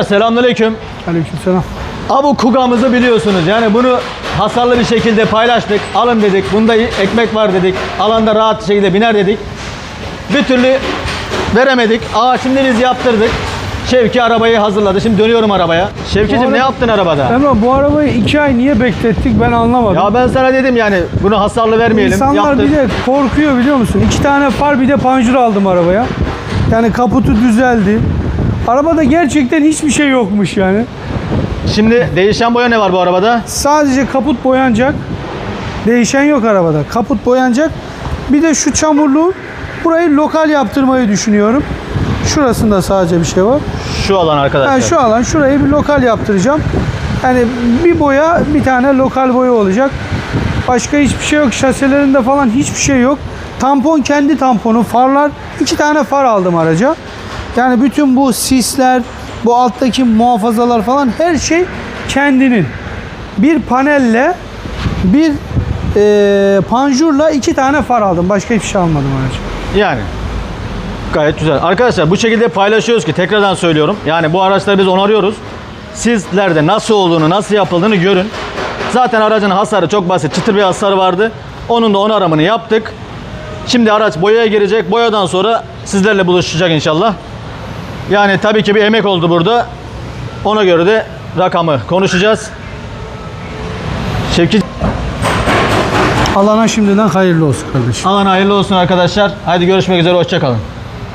Selamünaleyküm. Aleykümselam. Abu Kuga'mızı biliyorsunuz. Yani bunu hasarlı bir şekilde paylaştık. Alın dedik. Bunda ekmek var dedik. Alanda rahat bir şekilde biner dedik. Bir türlü veremedik. Aa şimdi biz yaptırdık. Şevki arabayı hazırladı. Şimdi dönüyorum arabaya. Şevki'cim Bu ne araba- yaptın arabada? Emrah bu arabayı iki ay niye beklettik ben anlamadım. Ya ben sana dedim yani bunu hasarlı vermeyelim. İnsanlar Yaptık. bir de korkuyor biliyor musun? İki tane far bir de panjur aldım arabaya. Yani kaputu düzeldi. Arabada gerçekten hiçbir şey yokmuş yani. Şimdi değişen boya ne var bu arabada? Sadece kaput boyanacak. Değişen yok arabada. Kaput boyanacak. Bir de şu çamurluğu burayı lokal yaptırmayı düşünüyorum. Şurasında sadece bir şey var. Şu alan arkadaşlar. Yani şu alan şurayı bir lokal yaptıracağım. Yani bir boya bir tane lokal boya olacak. Başka hiçbir şey yok. Şaselerinde falan hiçbir şey yok. Tampon kendi tamponu. Farlar iki tane far aldım araca. Yani bütün bu sisler, bu alttaki muhafazalar falan her şey kendinin. Bir panelle, bir eee panjurla iki tane far aldım. Başka hiçbir şey almadım araca. Yani gayet güzel. Arkadaşlar bu şekilde paylaşıyoruz ki tekrardan söylüyorum. Yani bu araçları biz onarıyoruz. Sizler de nasıl olduğunu, nasıl yapıldığını görün. Zaten aracın hasarı çok basit. Çıtır bir hasarı vardı. Onun da onarımını yaptık. Şimdi araç boyaya girecek. Boyadan sonra sizlerle buluşacak inşallah. Yani tabii ki bir emek oldu burada. Ona göre de rakamı konuşacağız. Şevki Alana şimdiden hayırlı olsun kardeşim. Alan hayırlı olsun arkadaşlar. Hadi görüşmek üzere. Hoşçakalın.